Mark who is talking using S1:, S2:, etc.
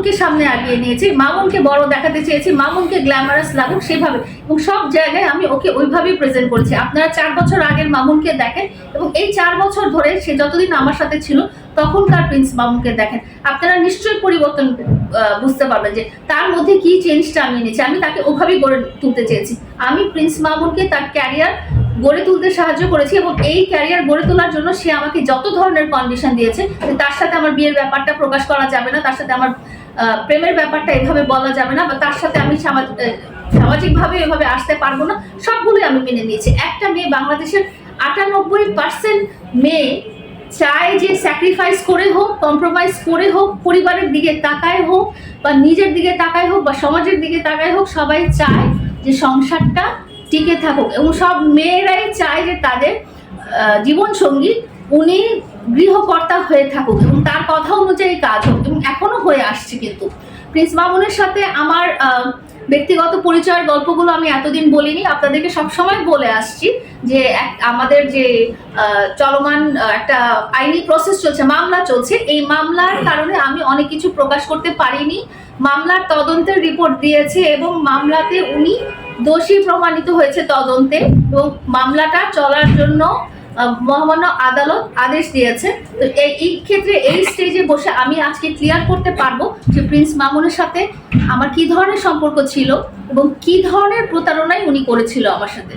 S1: মামুনকে সামনে আগিয়ে নিয়েছি, মামুনকে বড় দেখাতে চেয়েছি, মামুনকে গ্ল্যামারাস লাগুক সেভাবে। এবং সব জায়গায় আমি ওকে ওইভাবেই প্রেজেন্ট করেছি। আপনারা চার বছর আগের মামুনকে দেখেন এবং এই চার বছর ধরে সে যতদিন আমার সাথে ছিল, তখনকার প্রিন্স মামুনকে দেখেন। আপনারা নিশ্চয়ই পরিবর্তন বুঝতে পারবেন যে তার মধ্যে কি চেঞ্জটা আমি এনেছি। আমি তাকে ওভাবেই গড়ে তুলতে চেয়েছি। আমি প্রিন্স মামুনকে তার ক্যারিয়ার গড়ে তুলতে সাহায্য করেছি এবং এই ক্যারিয়ার গড়ে তোলার জন্য সে আমাকে যত ধরনের কন্ডিশন দিয়েছে, তার সাথে আমার বিয়ের ব্যাপারটা প্রকাশ করা যাবে না, তার সাথে আমার প্রেমের ব্যাপারটা এভাবে বলা যাবে না, বা তার সাথে আমি সামাজিকভাবে এভাবে আসতে পারব না, সবগুলোই আমি মেনে নিয়েছি। একটা মেয়ে বাংলাদেশের আটানব্বই পার্সেন্ট মেয়ে চায় যে স্যাক্রিফাইস করে হোক কম্প্রোমাইজ করে হোক, পরিবারের দিকে তাকায় হোক, বা নিজের দিকে তাকায় হোক, বা সমাজের দিকে তাকায় হোক, সবাই চায় যে সংসারটা টিকে থাকুক এবং সব মেয়েরাই চায় যে তাদের জীবন সঙ্গী উনি গৃহকর্তা হয়ে থাকুক এবং তার কথা অনুযায়ী কাজ হোক এবং এখনও হয়ে আসছে কিন্তু। প্রিন্স মামুনের সাথে আমার ব্যক্তিগত পরিচয়ের গল্পগুলো আমি এতদিন বলিনি, আপনাদেরকে সবসময় বলে আসছি যে আমাদের যে চলমান একটা আইনি প্রসেস চলছে, মামলা চলছে। এই মামলার কারণে আমি অনেক কিছু প্রকাশ করতে পারিনি। মামলার তদন্তের রিপোর্ট দিয়েছে এবং মামলাতে উনি দোষী প্রমাণিত হয়েছে তদন্তে এবং মামলাটা চলার জন্য মহামান্য আদালত আদেশ দিয়েছে। তো এই ক্ষেত্রে এই স্টেজে বসে আমি আজকে ক্লিয়ার করতে পারব যে প্রিন্স মামুনের সাথে আমার কি ধরনের সম্পর্ক ছিল এবং কি ধরনের প্রতারণাই উনি করেছিল আমার সাথে।